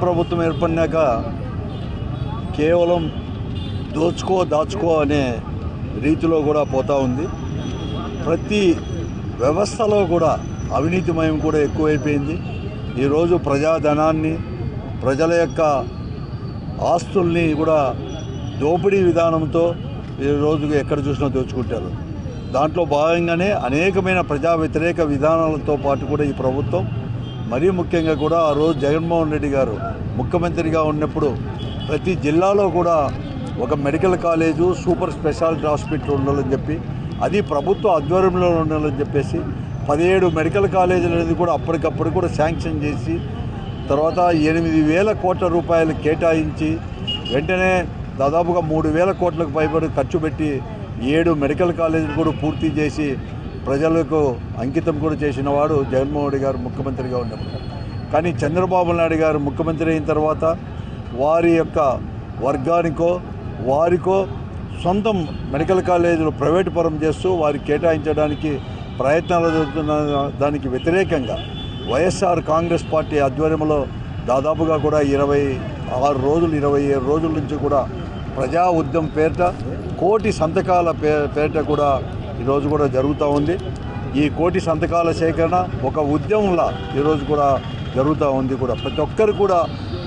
ప్రభుత్వం ఏర్పడినాక కేవలం దోచుకో దాచుకో అనే రీతిలో కూడా పోతూ ఉంది. ప్రతి వ్యవస్థలో కూడా అవినీతిమయం కూడా ఎక్కువైపోయింది. ఈరోజు ప్రజాధనాన్ని ప్రజల యొక్క ఆస్తుల్ని కూడా దోపిడీ విధానంతో ఈ ఎక్కడ చూసినా దోచుకుంటారు. దాంట్లో భాగంగానే అనేకమైన ప్రజా వ్యతిరేక విధానాలతో పాటు కూడా ఈ ప్రభుత్వం మరీ ముఖ్యంగా కూడా ఆ రోజు జగన్మోహన్ రెడ్డి గారు ముఖ్యమంత్రిగా ఉన్నప్పుడు ప్రతి జిల్లాలో కూడా ఒక medical college super speciality hospital ఉండాలని చెప్పి అది ప్రభుత్వ ఆధ్వర్యంలో ఉండాలని చెప్పేసి పదిహేడు మెడికల్ కాలేజీలు అనేది కూడా అప్పటికప్పుడు కూడా శాంక్షన్ చేసి తర్వాత ఎనిమిది వేల కోట్ల రూపాయలు కేటాయించి వెంటనే దాదాపుగా మూడు వేల కోట్లకు పైబడి ఖర్చు పెట్టి ఏడు మెడికల్ కాలేజీలు కూడా పూర్తి చేసి ప్రజలకు అంకితం కూడా చేసిన వాడు జగన్మోహన్ రెడ్డి గారు ముఖ్యమంత్రిగా ఉన్నప్పుడు. కానీ చంద్రబాబు నాయుడు గారు ముఖ్యమంత్రి అయిన తర్వాత వారి యొక్క వర్గానికో వారికో సొంతం మెడికల్ కాలేజీలు ప్రైవేటు పరం చేస్తూ వారికి కేటాయించడానికి ప్రయత్నాలు జరుగుతున్న దానికి వ్యతిరేకంగా వైఎస్ఆర్ కాంగ్రెస్ పార్టీ ఆధ్వర్యంలో దాదాపుగా కూడా ఇరవై ఆరు రోజులు ఇరవై ఏడు రోజుల నుంచి కూడా ప్రజా ఉద్యమం పేరిట కోటి సంతకాల పే పేరిట కూడా ఈరోజు కూడా జరుగుతూ ఉంది. ఈ కోటి సంతకాల సేకరణ ఒక ఉద్యమంలా ఈరోజు కూడా జరుగుతూ ఉంది కూడా. ప్రతి ఒక్కరు కూడా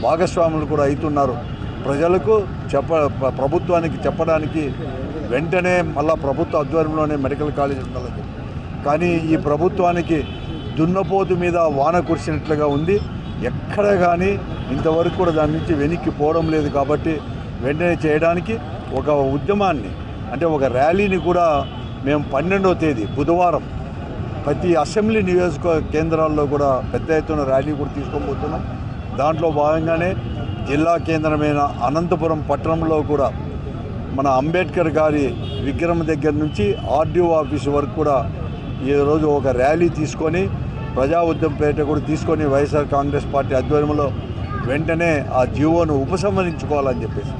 భాగస్వాములు కూడా అవుతున్నారు. ప్రజలకు చెప్ప ప్రభుత్వానికి చెప్పడానికి వెంటనే మళ్ళా ప్రభుత్వ ఆధ్వర్యంలోనే మెడికల్ కాలేజ్ ఉండాలని కానీ ఈ ప్రభుత్వానికి దున్నపోతు మీద వాన కురిసినట్లుగా ఉంది. ఎక్కడ కానీ ఇంతవరకు కూడా దాని నుంచి వెనక్కి పోవడం లేదు కాబట్టి వెంటనే చేయడానికి ఒక ఉద్యమాన్ని అంటే ఒక ర్యాలీని కూడా మేము పన్నెండవ తేదీ బుధవారం ప్రతి అసెంబ్లీ నియోజక కేంద్రాల్లో కూడా పెద్ద ఎత్తున ర్యాలీ కూడా తీసుకోబోతున్నాం దాంట్లో భాగంగానే జిల్లా కేంద్రమైన అనంతపురం పట్టణంలో కూడా మన అంబేద్కర్ గారి విగ్రహం దగ్గర నుంచి ఆర్డీఓ ఆఫీస్ వరకు కూడా ఈరోజు ఒక ర్యాలీ తీసుకొని ప్రజా ఉద్యమపేట కూడా తీసుకొని వైఎస్ఆర్ కాంగ్రెస్ పార్టీ ఆధ్వర్యంలో వెంటనే ఆ జీవోను ఉపసంహరించుకోవాలని చెప్పేసి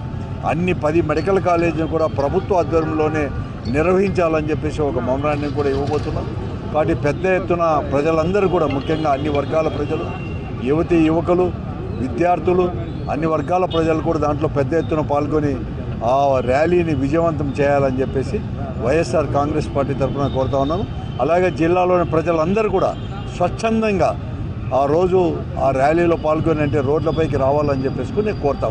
అన్ని పది మెడికల్ కాలేజీలు కూడా ప్రభుత్వ ఆధ్వర్యంలోనే నిర్వహించాలని చెప్పేసి ఒక మమరాన్ని కూడా ఇవ్వబోతున్నాం. కాబట్టి పెద్ద ఎత్తున ప్రజలందరూ కూడా ముఖ్యంగా అన్ని వర్గాల ప్రజలు యువతి యువకులు విద్యార్థులు అన్ని వర్గాల ప్రజలు కూడా దాంట్లో పెద్ద ఎత్తున పాల్గొని ఆ ర్యాలీని విజయవంతం చేయాలని చెప్పేసి వైఎస్ఆర్ కాంగ్రెస్ పార్టీ తరఫున కోరుతా ఉన్నాను. అలాగే జిల్లాలోని ప్రజలందరూ కూడా స్వచ్ఛందంగా ఆ రోజు ఆ ర్యాలీలో పాల్గొని అంటే రోడ్లపైకి రావాలని చెప్పేసి నేను కోరుతా